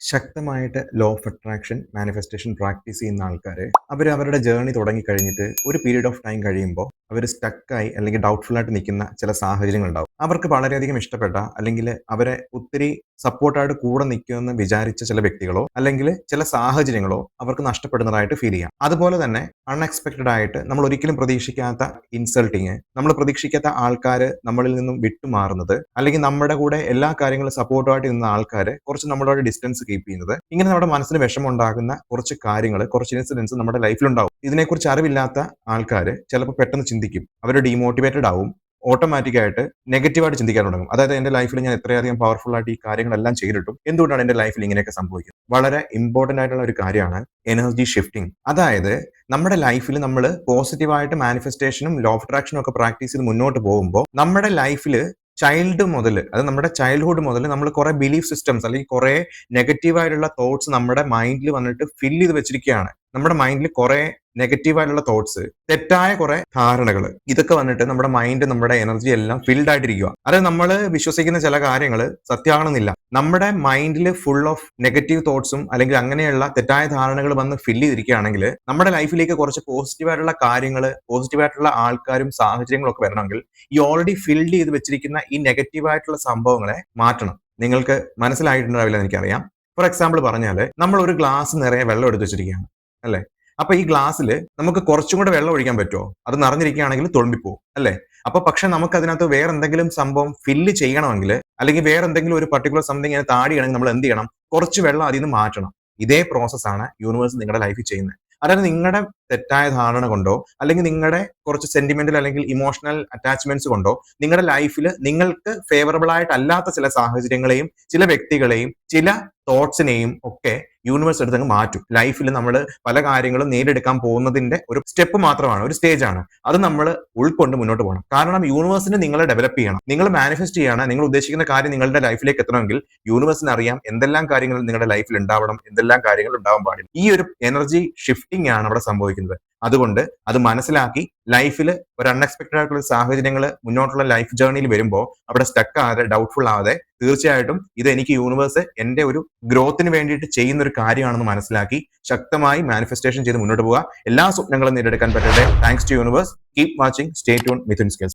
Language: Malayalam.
ശക്തമായിട്ട് law of attraction manifestation practice ചെയ്യുന്ന ആൾക്കാർ അവർ അവരുടെ ജേർണി തുടങ്ങി കഴിഞ്ഞിട്ട് ഒരു പീരീഡ് ഓഫ് ടൈം കഴിയുമ്പോൾ അവർ സ്റ്റക്കായി അല്ലെങ്കിൽ ഡൗട്ട്ഫുൾ ആയിട്ട് നിൽക്കുന്ന ചില സാഹചര്യങ്ങൾ ഉണ്ടാവും അവർക്ക് വളരെയധികം ഇഷ്ടപ്പെട്ട അല്ലെങ്കിൽ അവരെ ഒത്തിരി സപ്പോർട്ടായിട്ട് കൂടെ നിൽക്കുമെന്ന് വിചാരിച്ച ചില വ്യക്തികളോ അല്ലെങ്കിൽ ചില സാഹചര്യങ്ങളോ അവർക്ക് നഷ്ടപ്പെടുന്നതായിട്ട് ഫീൽ ചെയ്യാം. അതുപോലെ തന്നെ അൺഎക്സ്പെക്റ്റഡ് ആയിട്ട് നമ്മൾ ഒരിക്കലും പ്രതീക്ഷിക്കാത്ത ഇൻസൾട്ടിങ് നമ്മൾ പ്രതീക്ഷിക്കാത്ത ആൾക്കാർ നമ്മളിൽ നിന്നും വിട്ടുമാറുന്നത് അല്ലെങ്കിൽ നമ്മുടെ കൂടെ എല്ലാ കാര്യങ്ങളും സപ്പോർട്ടായിട്ട് നിന്ന ആൾക്കാർ കുറച്ച് നമ്മളോട് ഡിസ്റ്റൻസ് കീപ്പ് ചെയ്യുന്നത്. ഇങ്ങനെ നമ്മുടെ മനസ്സിന് വിഷമം ഉണ്ടാകുന്ന കുറച്ച് കാര്യങ്ങൾ കുറച്ച് ഇൻസിഡൻസ് നമ്മുടെ ലൈഫിലുണ്ടാവും ഇതിനെക്കുറിച്ച് അറിവില്ലാത്ത ആൾക്കാർ ചിലപ്പോൾ പെട്ടെന്ന് ചിന്തിക്കും. അവർ ഡീമോട്ടിവേറ്റഡ് ആവും. ഓട്ടോമാറ്റിക് ആയിട്ട് നെഗറ്റീവായിട്ട് ചിന്തിക്കാൻ തുടങ്ങും. അതായത് എന്റെ ലൈഫിൽ ഞാൻ എത്രയധികം പവർഫുൾ ആയിട്ട് ഈ കാര്യങ്ങളെല്ലാം ചെയ്തിട്ടും എന്തുകൊണ്ടാണ് എന്റെ ലൈഫിൽ ഇങ്ങനെയൊക്കെ സംഭവിക്കുന്നത്? വളരെ ഇമ്പോർട്ടന്റ് ആയിട്ടുള്ള ഒരു കാര്യമാണ് എനർജി ഷിഫ്റ്റിംഗ് അതായത് നമ്മുടെ ലൈഫിൽ നമ്മൾ പോസിറ്റീവായിട്ട് മാനിഫെസ്റ്റേഷനും ലോ ഓഫ് അട്രാക്ഷനും ഒക്കെ പ്രാക്ടീസ് ചെയ്ത് മുന്നോട്ട് പോകുമ്പോൾ നമ്മുടെ ലൈഫിൽ ചൈൽഡ് മുതൽ അത് നമ്മുടെ ചൈൽഡ്ഹുഡ് മുതൽ നമ്മൾ കുറെ ബിലീഫ് സിസ്റ്റംസ് അല്ലെങ്കിൽ കുറെ നെഗറ്റീവ് ആയിട്ടുള്ള തോട്ട്സ് നമ്മുടെ മൈൻഡിൽ വന്നിട്ട് ഫില്ല് ചെയ്ത് വെച്ചിരിക്കുകയാണ്. നമ്മുടെ മൈൻഡിൽ കുറെ നെഗറ്റീവ് ആയിട്ടുള്ള തോട്ട്സ് തെറ്റായ കുറെ ധാരണകൾ. ഇതൊക്കെ വന്നിട്ട് നമ്മുടെ മൈൻഡ് നമ്മുടെ എനർജി എല്ലാം ഫിൽഡ് ആയിട്ടിരിക്കുക അതായത് നമ്മൾ വിശ്വസിക്കുന്ന ചില കാര്യങ്ങൾ സത്യമാണെന്നില്ല നമ്മുടെ മൈൻഡിൽ ഫുൾ ഓഫ് നെഗറ്റീവ് തോട്ട്സും അല്ലെങ്കിൽ അങ്ങനെയുള്ള തെറ്റായ ധാരണകൾ വന്ന് ഫിൽ ചെയ്തിരിക്കുകയാണെങ്കിൽ നമ്മുടെ ലൈഫിലേക്ക് കുറച്ച് പോസിറ്റീവ് ആയിട്ടുള്ള കാര്യങ്ങൾ പോസിറ്റീവ് ആയിട്ടുള്ള ആൾക്കാരും സാഹചര്യങ്ങളും ഒക്കെ വരണമെങ്കിൽ ഈ ഓൾറെഡി ഫിൽഡ് ചെയ്ത് വെച്ചിരിക്കുന്ന ഈ നെഗറ്റീവ് ആയിട്ടുള്ള സംഭവങ്ങളെ മാറ്റണം. നിങ്ങൾക്ക് മനസ്സിലായിട്ടുണ്ടാവില്ല എനിക്കറിയാം. ഫോർ എക്സാമ്പിൾ പറഞ്ഞാൽ നമ്മൾ ഒരു ഗ്ലാസ് നിറയെ വെള്ളം എടുത്ത് വെച്ചിരിക്കുകയാണ്. അല്ലെ? അപ്പൊ ഈ ഗ്ലാസ്സിൽ നമുക്ക് കുറച്ചും കൂടെ വെള്ളം ഒഴിക്കാൻ പറ്റുമോ അത് നിറഞ്ഞിരിക്കുകയാണെങ്കിൽ തുളുമ്പിപ്പോവും അല്ലേ? അപ്പൊ പക്ഷെ നമുക്ക് അതിനകത്ത് വേറെ എന്തെങ്കിലും സംഭവം ഫില്ല് ചെയ്യണമെങ്കിൽ അല്ലെങ്കിൽ വേറെ എന്തെങ്കിലും ഒരു പർട്ടിക്കുലർ സംതിങ് അതിന് താടിയാണെങ്കിൽ നമ്മൾ എന്ത് ചെയ്യണം? കുറച്ച് വെള്ളം അതിൽ നിന്ന് മാറ്റണം. ഇതേ പ്രോസസ്സാണ് യൂണിവേഴ്സ് നിങ്ങളുടെ ലൈഫിൽ ചെയ്യുന്നത്. അതായത് നിങ്ങളുടെ തെറ്റായ ധാരണ കൊണ്ടോ അല്ലെങ്കിൽ നിങ്ങളുടെ കുറച്ച് സെന്റിമെന്റൽ അല്ലെങ്കിൽ ഇമോഷണൽ അറ്റാച്ച്മെന്റ്സ് കൊണ്ടോ നിങ്ങളുടെ ലൈഫിൽ നിങ്ങൾക്ക് ഫേവറബിൾ ആയിട്ടല്ലാത്ത ചില സാഹചര്യങ്ങളെയും ചില വ്യക്തികളെയും ചില തോട്ട്സിനെയും ഒക്കെ യൂണിവേഴ്സ് എടുത്തങ്ങ് മാറ്റും. ലൈഫിൽ നമ്മൾ പല കാര്യങ്ങളും നേടിയെടുക്കാൻ പോകുന്നതിന്റെ ഒരു സ്റ്റെപ്പ് മാത്രമാണ് ഒരു സ്റ്റേജ് ആണ്. അത് നമ്മൾ ഉൾക്കൊണ്ട് മുന്നോട്ട് പോകണം. കാരണം യൂണിവേഴ്സിനെ നിങ്ങളെ ഡെവലപ്പ് ചെയ്യണം. നിങ്ങൾ മാനിഫെസ്റ്റ് ചെയ്യണം നിങ്ങൾ ഉദ്ദേശിക്കുന്ന കാര്യം നിങ്ങളുടെ ലൈഫിലേക്ക് എത്തണമെങ്കിൽ യൂണിവേഴ്സിന് അറിയാം എന്തെല്ലാം കാര്യങ്ങൾ നിങ്ങളുടെ ലൈഫിൽ ഉണ്ടാവണം എന്തെല്ലാം കാര്യങ്ങൾ ഉണ്ടാവാൻ പാടില്ല. ഈ ഒരു എനർജി ഷിഫ്റ്റിംഗ് ആണ് അവിടെ സംഭവിക്കുന്നത്. അതുകൊണ്ട് അത് മനസ്സിലാക്കി ലൈഫിൽ ഒരു അൺഎക്സ്പെക്ടഡ് ആയിട്ടുള്ള സാഹചര്യങ്ങൾ മുന്നോട്ടുള്ള ലൈഫ് ജേർണിയിൽ വരുമ്പോൾ അവിടെ സ്റ്റക്ക് ആകാതെ ഡൗട്ട്ഫുൾ ആവാതെ തീർച്ചയായിട്ടും ഇത് എനിക്ക് യൂണിവേഴ്സ് എന്റെ ഒരു ഗ്രോത്തിന് വേണ്ടിയിട്ട് ചെയ്യുന്ന ഒരു കാര്യമാണെന്ന് മനസ്സിലാക്കി ശക്തമായി മാനിഫെസ്റ്റേഷൻ ചെയ്ത് മുന്നോട്ട് പോവുക. എല്ലാ സ്വപ്നങ്ങളും നേടിയെടുക്കാൻ പറ്റട്ടെ. Thanks to universe keep watching stay tune Mithun skills